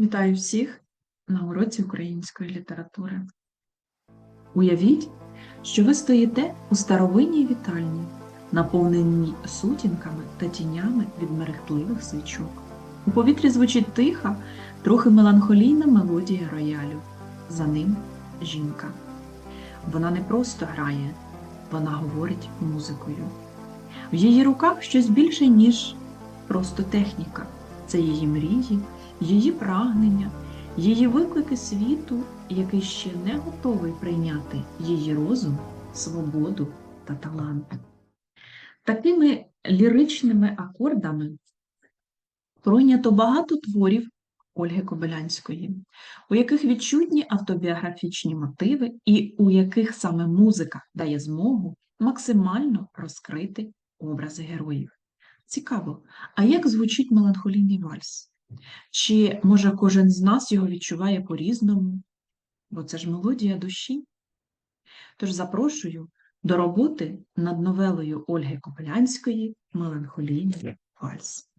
Вітаю всіх на уроці української літератури. Уявіть, що ви стоїте у старовинній вітальні, наповненій сутінками та тінями від мерехтливих свічок. У повітрі звучить тиха, трохи меланхолійна мелодія роялю. За ним жінка. Вона не просто грає, вона говорить музикою. В її руках щось більше, ніж просто техніка. Це її мрії, її прагнення, її виклики світу, який ще не готовий прийняти її розум, свободу та талант. Такими ліричними акордами пройнято багато творів Ольги Кобилянської, у яких відчутні автобіографічні мотиви і у яких саме музика дає змогу максимально розкрити образи героїв. Цікаво, а як звучить меланхолійний вальс? Чи, може, кожен з нас його відчуває по-різному? Бо це ж мелодія душі. Тож запрошую до роботи над новелою Ольги Кобилянської Меланхолійний вальс.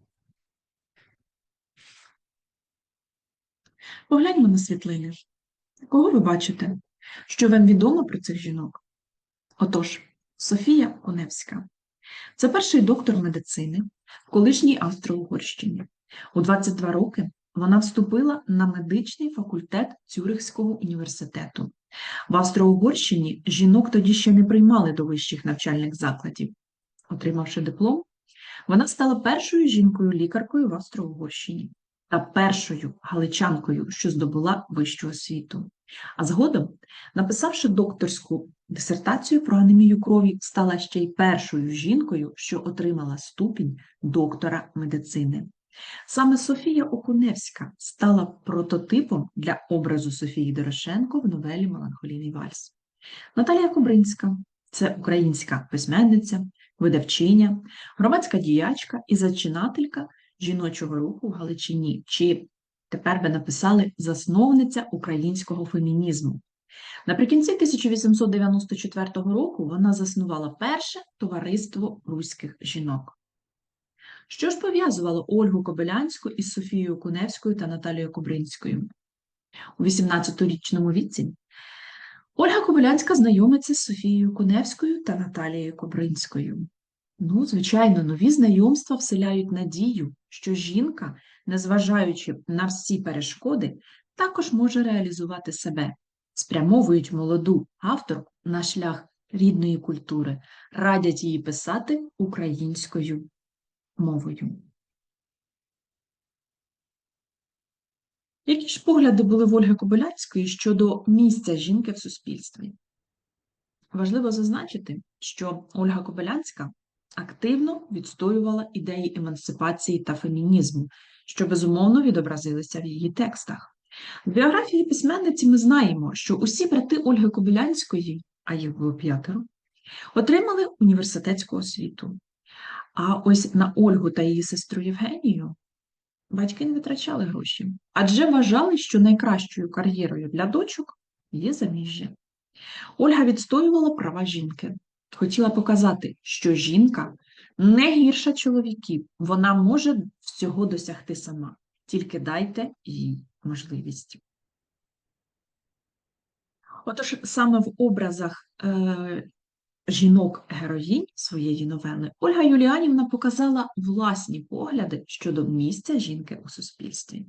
Погляньмо на світлини. Кого ви бачите? Що вам відомо про цих жінок? Отож, Софія Коневська. Це перший доктор медицини в колишній Австро-Угорщині. У 22 роки вона вступила на медичний факультет Цюрихського університету. В Австро-Угорщині жінок тоді ще не приймали до вищих навчальних закладів. Отримавши диплом, вона стала першою жінкою-лікаркою в Австро-Угорщині та першою галичанкою, що здобула вищу освіту. А згодом, написавши докторську дисертацію про анемію крові, стала ще й першою жінкою, що отримала ступінь доктора медицини. Саме Софія Окуневська стала прототипом для образу Софії Дорошенко в новелі Меланхолійний вальс. Наталія Кобринська це українська письменниця, видавчиня, громадська діячка і зачинателька жіночого руху в Галичині, чи тепер би написали засновниця українського фемінізму. Наприкінці 1894 року вона заснувала перше товариство руських жінок. Що ж пов'язувало Ольгу Кобилянську із Софією Куневською та Наталією Кобринською? У 18-річному віці Ольга Кобилянська знайомиться з Софією Куневською та Наталією Кобринською. Ну, звичайно, нові знайомства вселяють надію, що жінка, незважаючи на всі перешкоди, також може реалізувати себе, спрямовують молоду авторку на шлях рідної культури, радять її писати українською мовою. Які ж погляди були в Ольги Кобилянської щодо місця жінки в суспільстві? Важливо зазначити, що Ольга Кобилянська активно відстоювала ідеї емансипації та фемінізму, що безумовно відобразилися в її текстах. В біографії письменниці ми знаємо, що усі брати Ольги Кобилянської, а їх було п'ятеро, отримали університетську освіту. А ось на Ольгу та її сестру Євгенію батьки не витрачали гроші, адже вважали, що найкращою кар'єрою для дочок є заміжжя. Ольга відстоювала права жінки, хотіла показати, що жінка не гірша чоловіків, вона може всього досягти сама, тільки дайте їй можливість. Отож, саме в образах е, жінок-героїнь своєї новели Ольга Юліанівна показала власні погляди щодо місця жінки у суспільстві.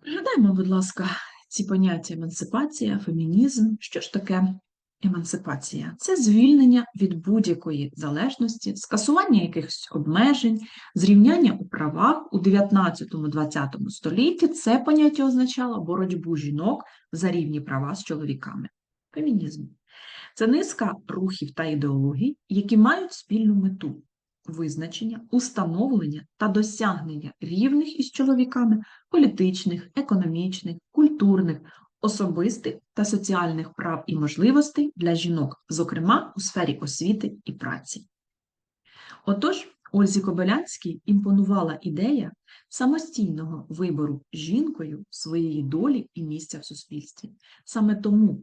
Пригадаємо, будь ласка, ці поняття емансипація, фемінізм. Що ж таке емансипація? Це звільнення від будь-якої залежності, скасування якихось обмежень, зрівняння у правах у 19-20 столітті це поняття означало боротьбу жінок за рівні права з чоловіками. Фемінізм. Це низка рухів та ідеологій, які мають спільну мету визначення, установлення та досягнення рівних із чоловіками політичних, економічних, культурних, особистих та соціальних прав і можливостей для жінок, зокрема у сфері освіти і праці. Отож, Ользі Кобилянській імпонувала ідея самостійного вибору жінкою своєї долі і місця в суспільстві. Саме тому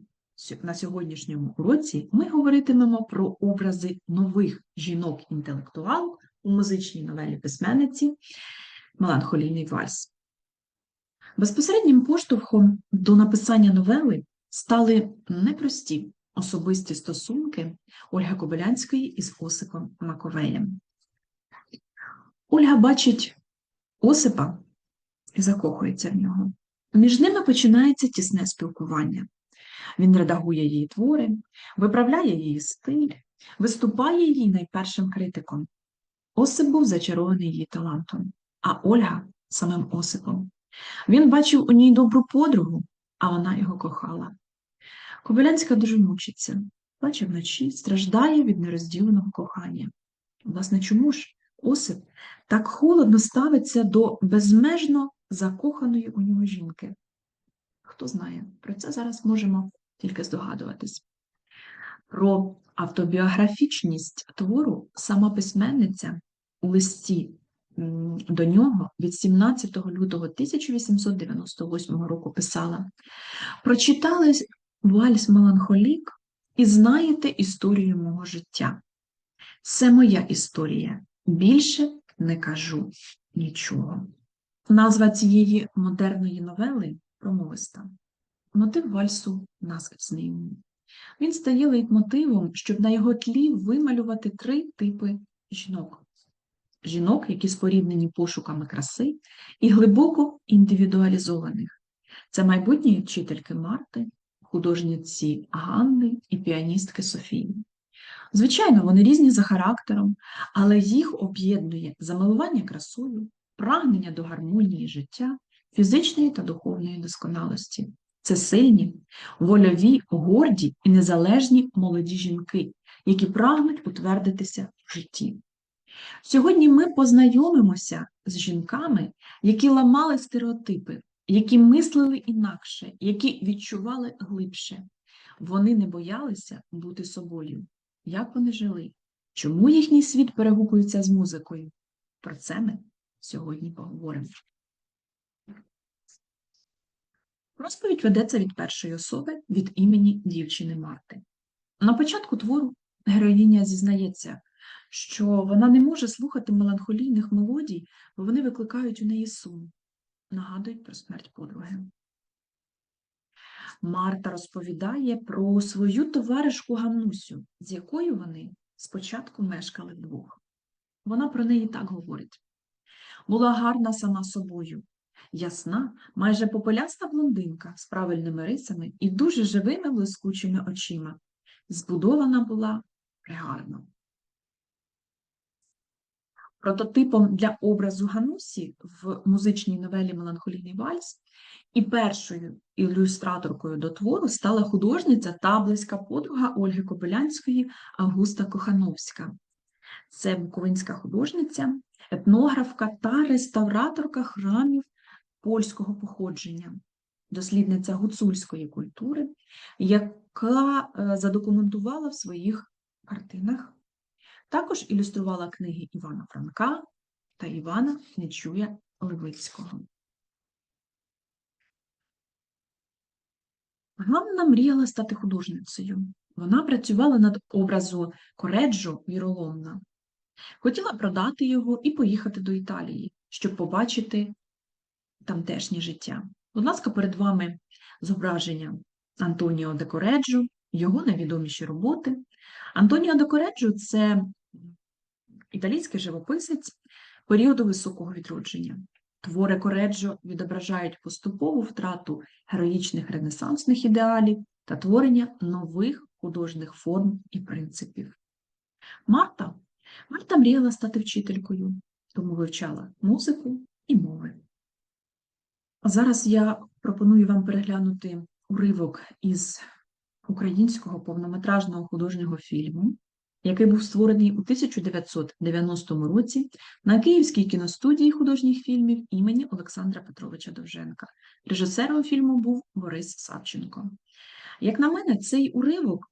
на сьогоднішньому уроці ми говоритимемо про образи нових жінок-інтелектуалок у музичній новелі письменниці меланхолійний вальс. Безпосереднім поштовхом до написання новели стали непрості особисті стосунки Ольги Кобилянської із Осипом Маковеєм. Ольга бачить Осипа і закохується в нього. Між ними починається тісне спілкування. Він редагує її твори, виправляє її стиль, виступає її найпершим критиком. Осип був зачарований її талантом, а Ольга самим Осипом. Він бачив у ній добру подругу, а вона його кохала. Кобилянська дуже мучиться, плаче вночі, страждає від нерозділеного кохання. Власне, чому ж Осип так холодно ставиться до безмежно закоханої у нього жінки? Хто знає, про це зараз можемо тільки здогадуватись. Про автобіографічність твору сама письменниця у листі до нього від 17 лютого 1898 року писала: Прочитали вальс Меланхолік і знаєте історію мого життя. Це моя історія. Більше не кажу нічого. Назва цієї модерної новели промовиста. Мотив вальсу нас знайомий. Він стає лейтмотивом, щоб на його тлі вималювати три типи жінок. Жінок, які споріднені пошуками краси, і глибоко індивідуалізованих. Це майбутні вчительки Марти, художниці Ганни і піаністки Софії. Звичайно, вони різні за характером, але їх об'єднує замилування красою, прагнення до гармонії життя, фізичної та духовної досконалості. Це сильні, вольові, горді і незалежні молоді жінки, які прагнуть утвердитися в житті. Сьогодні ми познайомимося з жінками, які ламали стереотипи, які мислили інакше, які відчували глибше. Вони не боялися бути собою. Як вони жили? Чому їхній світ перегукується з музикою? Про це ми сьогодні поговоримо. Розповідь ведеться від першої особи від імені дівчини Марти. На початку твору героїня зізнається, що вона не може слухати меланхолійних мелодій, бо вони викликають у неї сум, нагадують про смерть подруги. Марта розповідає про свою товаришку Ганнусю, з якою вони спочатку мешкали вдвох. Вона про неї так говорить: була гарна сама собою, ясна, майже попеляста блондинка з правильними рисами і дуже живими блискучими очима. Збудована була пригарно. Прототипом для образу Ганусі в музичній новелі Меланхолійний вальс і першою ілюстраторкою до твору стала художниця та близька подруга Ольги Кобилянської Августа Кохановська. Це буковинська художниця, етнографка та реставраторка храмів польського походження, дослідниця гуцульської культури, яка е, задокументувала в своїх картинах. Також ілюструвала книги Івана Франка та Івана Нечуя Левицького. Ганна мріяла стати художницею. Вона працювала над образу Кореджо Віроломна. Хотіла продати його і поїхати до Італії, щоб побачити тамтешнє життя. Будь ласка, перед вами зображення Антоніо де Кореджо, його найвідоміші роботи. Антоніо де Кореджо – це італійський живописець періоду високого відродження. Твори Кореджо відображають поступову втрату героїчних ренесансних ідеалів та творення нових художніх форм і принципів. Марта Марта мріяла стати вчителькою, тому вивчала музику і мови. Зараз я пропоную вам переглянути уривок із українського повнометражного художнього фільму, який був створений у 1990 році на Київській кіностудії художніх фільмів імені Олександра Петровича Довженка. Режисером фільму був Борис Савченко. Як на мене, цей уривок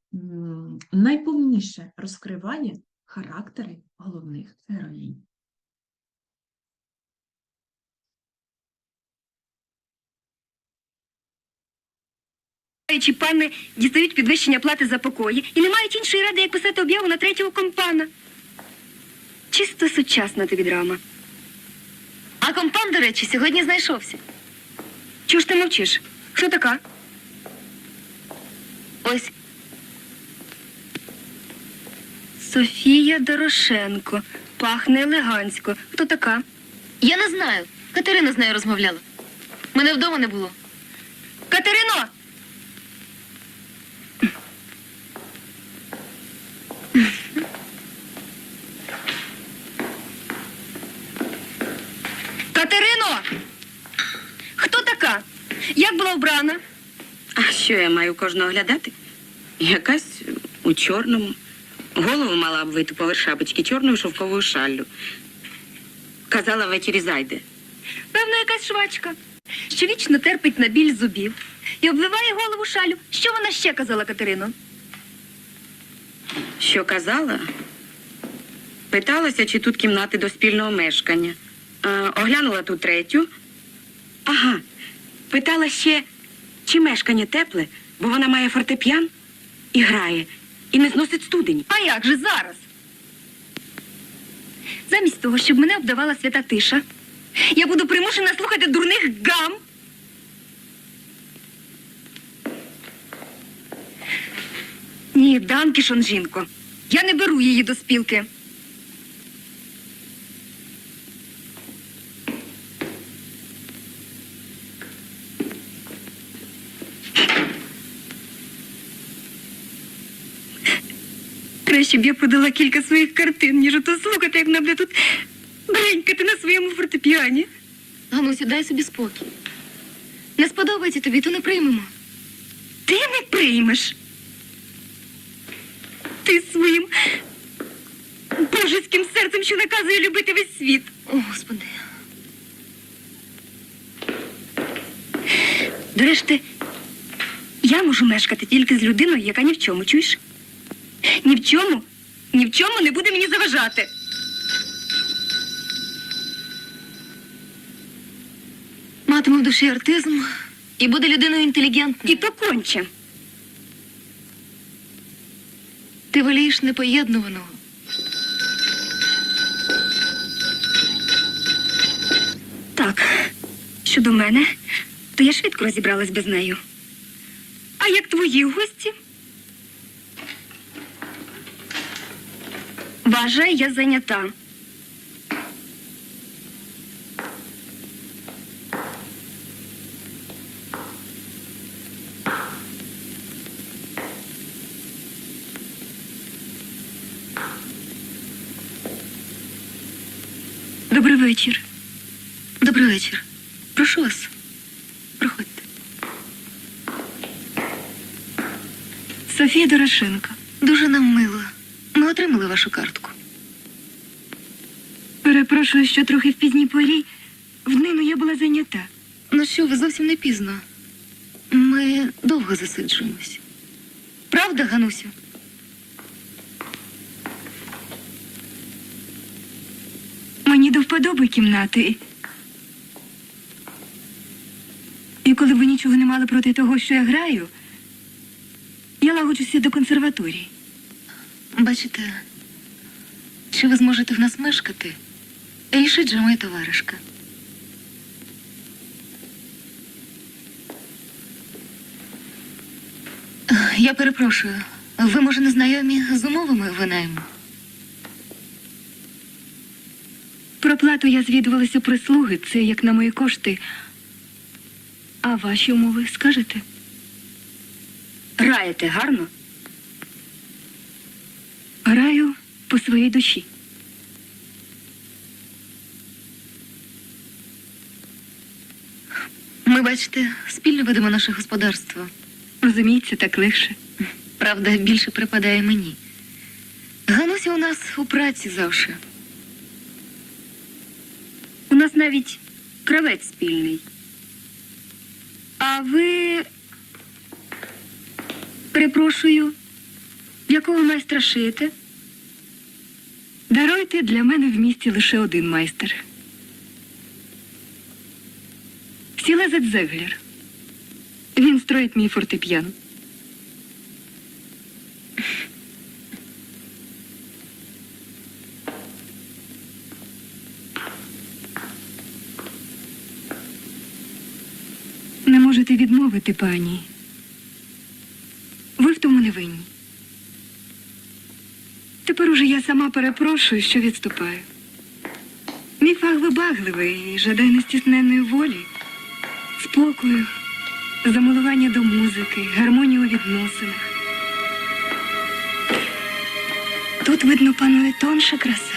найповніше розкриває характери головних героїнь. Чи пани дістають підвищення плати за покої і не мають іншої ради, як писати об'яву на третього компана. Чисто сучасна тобі драма. А компан, до речі, сьогодні знайшовся. Чого ж ти мовчиш? Хто така? Ось Софія Дорошенко. Пахне елегантсько. Хто така? я не знаю. Катерина з нею розмовляла. Мене вдома не було. Катерино! Катерино! Хто така? Як була вбрана? А що я маю кожного глядати? Якась у чорному. Голову мала обвити поверх шапочки чорною шовковою шаллю. Казала ввечері зайде. Певно, якась швачка, що вічно терпить на біль зубів і обливає голову шалю. Що вона ще казала Катерино? Що казала? Питалася, чи тут кімнати до спільного мешкання. Е, оглянула ту третю. Ага. Питала ще, чи мешкання тепле, бо вона має фортепіан і грає, і не зносить студень. А як же зараз? Замість того, щоб мене обдавала свята тиша, я буду примушена слухати дурних гам. Ні, Данкішон, жінко. Я не беру її до спілки. Краще б я продала кілька своїх картин, ніж ото слухати, як вона буде тут бренькати на своєму фортепіані. Ганусю, дай собі спокій. Не сподобається тобі, то не приймемо. Ти не приймеш. Ти своїм божеським серцем, що наказує любити весь світ. О, Господи. До решти, я можу мешкати тільки з людиною, яка ні в чому, чуєш? Ні в чому, ні в чому не буде мені заважати. Матиме в душі артизм і буде людиною інтелігентною. І то конче. Ти волієш непоєднуваного. Так, щодо мене, то я швидко розібралась без нею. А як твої гості? Вважай, я зайнята. Добрий вечір. Добрий вечір. Прошу вас. Проходьте. Софія Дорошенко. Дуже нам мило. Ми отримали вашу картку. Перепрошую, що трохи в пізній порі. В нину я була зайнята. Ну що, ви зовсім не пізно. Ми довго засиджуємось. Правда, Ганусю? Мені до вподоби кімнати. І коли ви нічого не мали проти того, що я граю, я лагоджуся до консерваторії. Бачите, чи ви зможете в нас мешкати? Рішить же моя товаришка. Я перепрошую, ви, може, не знайомі з умовами винайму? Про плату я звідувалася у прислуги, це як на мої кошти. А ваші умови скажете? Граєте гарно? Граю по своїй душі. Ми, бачите, спільно ведемо наше господарство. Розуміється, так легше. Правда, більше припадає мені. Гануся у нас у праці завше. У нас навіть кравець спільний. А ви. Перепрошую, якого майстра шиєте? Даруйте для мене в місті лише один майстер. Джозеф Зеглер. Він строїть мій фортеп'ян. Не можете відмовити, пані. Ви в тому не винні. Тепер уже я сама перепрошую, що відступаю. Мій фах вибагливий і жадає нестісненної волі спокою, замилування до музики, гармонії у відносинах. Тут, видно, панує тонша краса.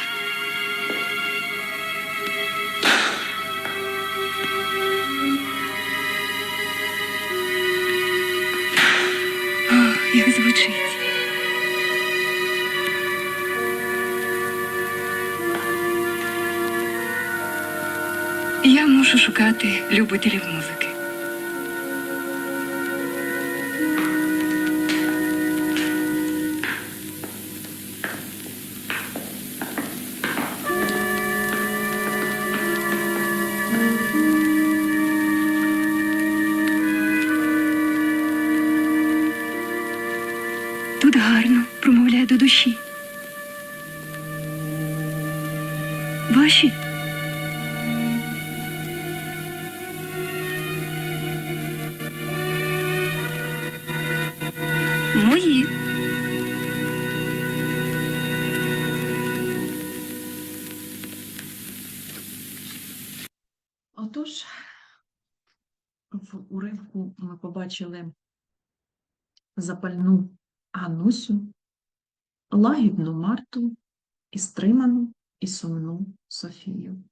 О, як звучить. Мушу шукати любителів музики. Мої. Отож, в уривку ми побачили запальну Ганусю, лагідну Марту і стриману і сумну Софію.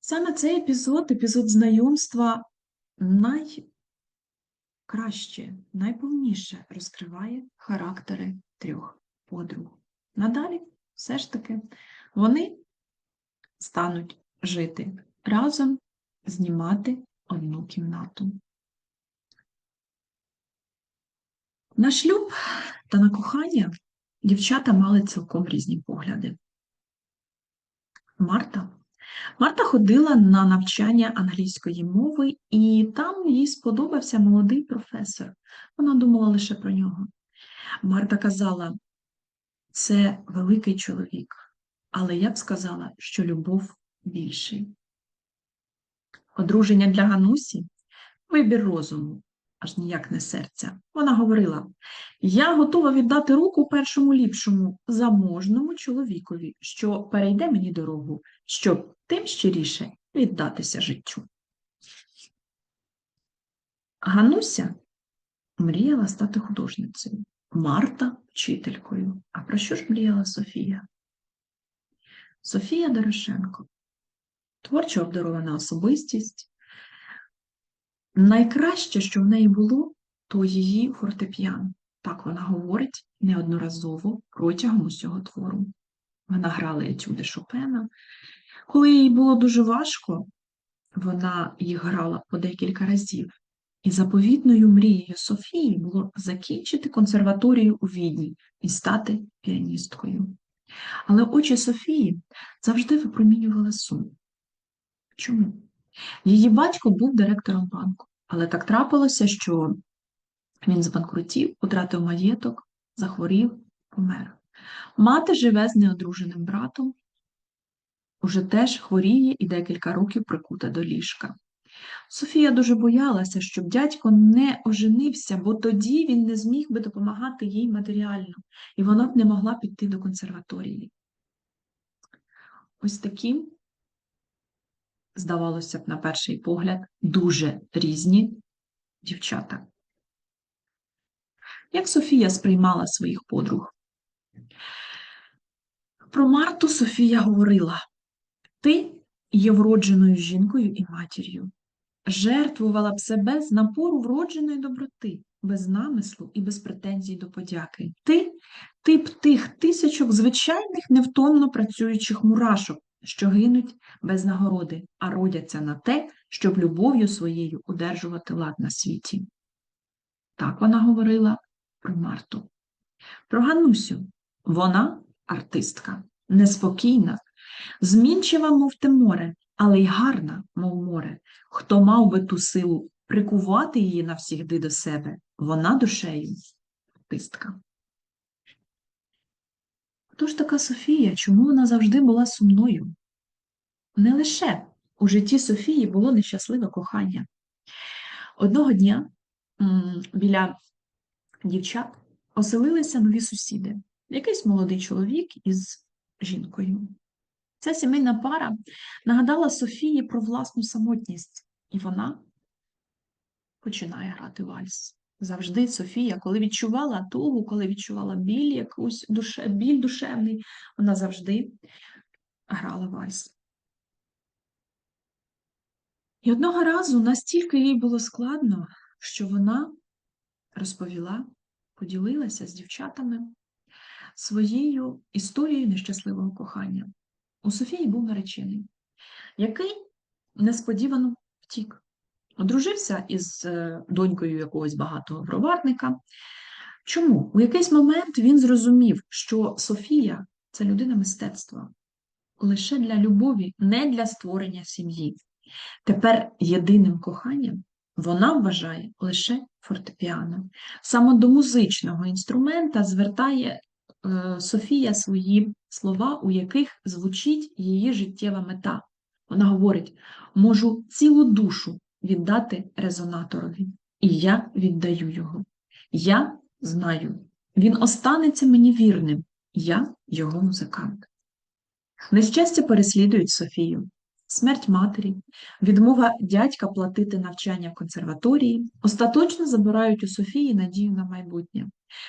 Саме цей епізод, епізод знайомства, найкраще, найповніше розкриває характери трьох подруг. Надалі все ж таки вони стануть жити разом, знімати одну кімнату. На шлюб та на кохання дівчата мали цілком різні погляди. Марта. Марта ходила на навчання англійської мови, і там їй сподобався молодий професор. Вона думала лише про нього. Марта казала, це великий чоловік, але я б сказала, що любов більший. Одруження для Ганусі вибір розуму, аж ніяк не серця. Вона говорила: Я готова віддати руку першому ліпшому заможному чоловікові, що перейде мені дорогу, щоб тим щиріше віддатися життю. Гануся мріяла стати художницею, Марта вчителькою. А про що ж мріяла Софія? Софія Дорошенко, творчо обдарована особистість. Найкраще, що в неї було, то її фортепіано. Так вона говорить неодноразово протягом усього твору. Вона грала етюди Шопена. Коли їй було дуже важко, вона їх грала по декілька разів. І заповітною мрією Софії було закінчити консерваторію у Відні і стати піаністкою. Але очі Софії завжди випромінювали сум. Чому? Її батько був директором банку, але так трапилося, що він збанкрутів, втратив маєток, захворів, помер. Мати живе з неодруженим братом, уже теж хворіє і декілька років прикута до ліжка. Софія дуже боялася, щоб дядько не оженився, бо тоді він не зміг би допомагати їй матеріально, і вона б не могла піти до консерваторії. Ось такі, здавалося б, на перший погляд, дуже різні дівчата. Як Софія сприймала своїх подруг? Про Марту Софія говорила: ти є вродженою жінкою і матір'ю, жертвувала б себе з напору вродженої доброти, без намислу і без претензій до подяки. Ти тип тих тисячок звичайних невтомно працюючих мурашок, що гинуть без нагороди, а родяться на те, щоб любов'ю своєю удержувати лад на світі. Так вона говорила про Марту. Про Ганусю. Вона артистка, неспокійна, змінчива, мов те море, але й гарна, мов море. Хто мав би ту силу прикувати її навсігди до себе, вона душею артистка. Хто ж така Софія? Чому вона завжди була сумною? Не лише у житті Софії було нещасливе кохання. Одного дня біля дівчат оселилися нові сусіди, якийсь молодий чоловік із жінкою. Ця сімейна пара нагадала Софії про власну самотність, і вона починає грати вальс. Завжди Софія, коли відчувала тугу, коли відчувала біль, якусь душе, біль душевний, вона завжди грала вальс. І одного разу настільки їй було складно, що вона розповіла, поділилася з дівчатами своєю історією нещасливого кохання. У Софії був наречений, який несподівано втік. Одружився із е, донькою якогось багатого броварника. Чому? У якийсь момент він зрозумів, що Софія це людина мистецтва лише для любові, не для створення сім'ї. Тепер єдиним коханням вона вважає лише фортепіано. Саме до музичного інструмента звертає е, Софія свої слова, у яких звучить її життєва мета. Вона говорить: можу цілу душу віддати резонаторові, і я віддаю його. Я знаю, він останеться мені вірним, я його музикант. Нещастя переслідують Софію. Смерть матері, відмова дядька платити навчання в консерваторії остаточно забирають у Софії надію на майбутнє.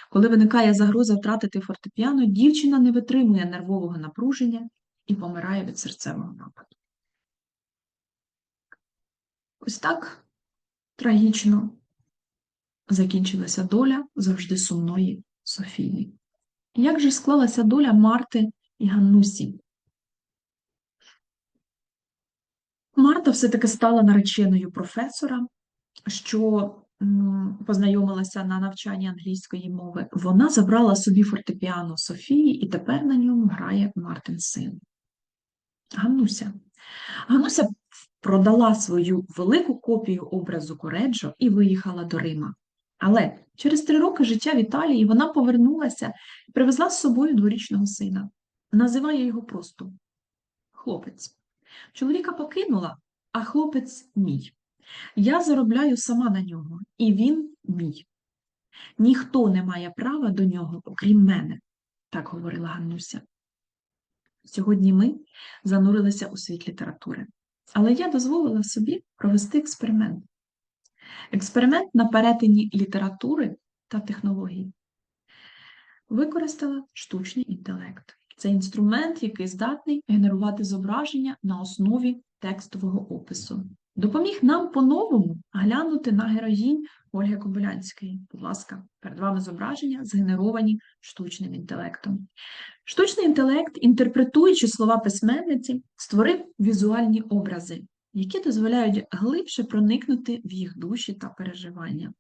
Коли виникає загроза втратити фортепіано, дівчина не витримує нервового напруження і помирає від серцевого нападу. Ось так трагічно закінчилася доля завжди сумної Софії. Як же склалася доля Марти і Ганнусі? Марта все-таки стала нареченою професора, що познайомилася на навчанні англійської мови. Вона забрала собі фортепіано Софії і тепер на ньому грає Мартин син. Ганнуся. Ганнуся продала свою велику копію образу Кореджо і виїхала до Рима. Але через три роки життя в Італії вона повернулася і привезла з собою дворічного сина. Називає його просто хлопець. Чоловіка покинула, а хлопець мій. Я заробляю сама на нього, і він мій. Ніхто не має права до нього, окрім мене, так говорила Ганнуся. Сьогодні ми занурилися у світ літератури, але я дозволила собі провести експеримент. Експеримент на перетині літератури та технологій. Використала штучний інтелект. Це інструмент, який здатний генерувати зображення на основі текстового опису. Допоміг нам по-новому глянути на героїнь Ольги Кобилянської. Будь ласка, перед вами зображення, згенеровані штучним інтелектом. Штучний інтелект, інтерпретуючи слова письменниці, створив візуальні образи, які дозволяють глибше проникнути в їх душі та переживання.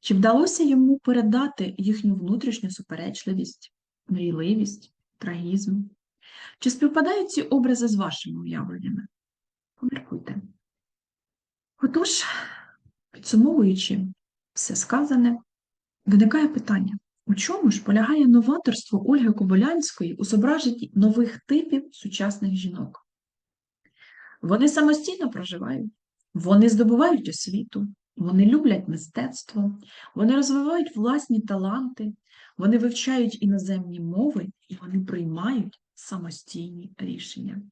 Чи вдалося йому передати їхню внутрішню суперечливість, мрійливість, трагізм? Чи співпадають ці образи з вашими уявленнями? Поміркуйте. Отож, підсумовуючи все сказане, виникає питання, у чому ж полягає новаторство Ольги Кобилянської у зображенні нових типів сучасних жінок? Вони самостійно проживають, вони здобувають освіту, вони люблять мистецтво, вони розвивають власні таланти, вони вивчають іноземні мови і вони приймають самостійні рішення.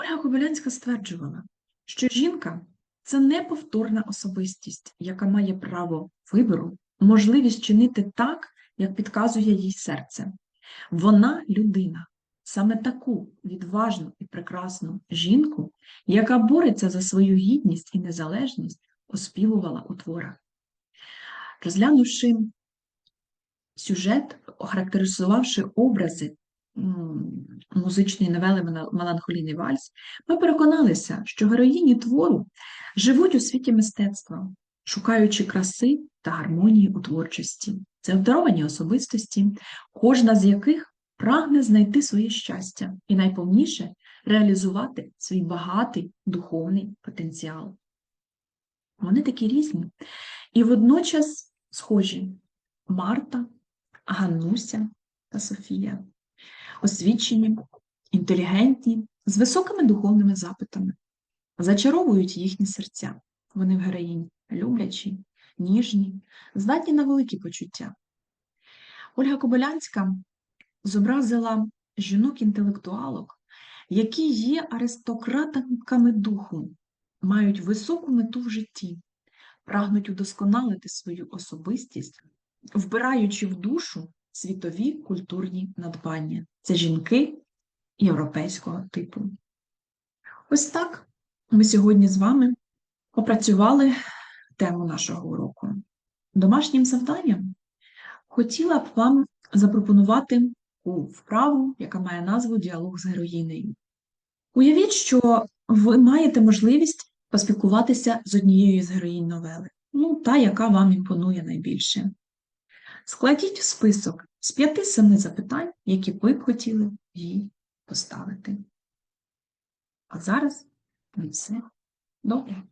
Ольга Кобилянська стверджувала, що жінка це неповторна особистість, яка має право вибору, можливість чинити так, як підказує їй серце. Вона людина, саме таку відважну і прекрасну жінку, яка бореться за свою гідність і незалежність, оспівувала у творах. Розглянувши сюжет, охарактеризувавши образи музичної новели «Мела- Меланхолійний вальс, ми переконалися, що героїні твору живуть у світі мистецтва, шукаючи краси та гармонії у творчості. Це обдаровані особистості, кожна з яких прагне знайти своє щастя і найповніше реалізувати свій багатий духовний потенціал. Вони такі різні і водночас схожі Марта, Ганнуся та Софія, освічені, інтелігентні, з високими духовними запитами, зачаровують їхні серця. Вони в героїнь люблячі, ніжні, здатні на великі почуття. Ольга Кобилянська зобразила жінок-інтелектуалок, які є аристократами духу, мають високу мету в житті, прагнуть удосконалити свою особистість, вбираючи в душу світові культурні надбання. Це жінки європейського типу. Ось так ми сьогодні з вами опрацювали тему нашого уроку. Домашнім завданням хотіла б вам запропонувати вправу, яка має назву Діалог з героїнею. Уявіть, що ви маєте можливість поспілкуватися з однією з героїнь новели, ну, та, яка вам імпонує найбільше. Складіть список з п'яти-семи запитань, які ви б хотіли їй поставити. А зараз на все добре.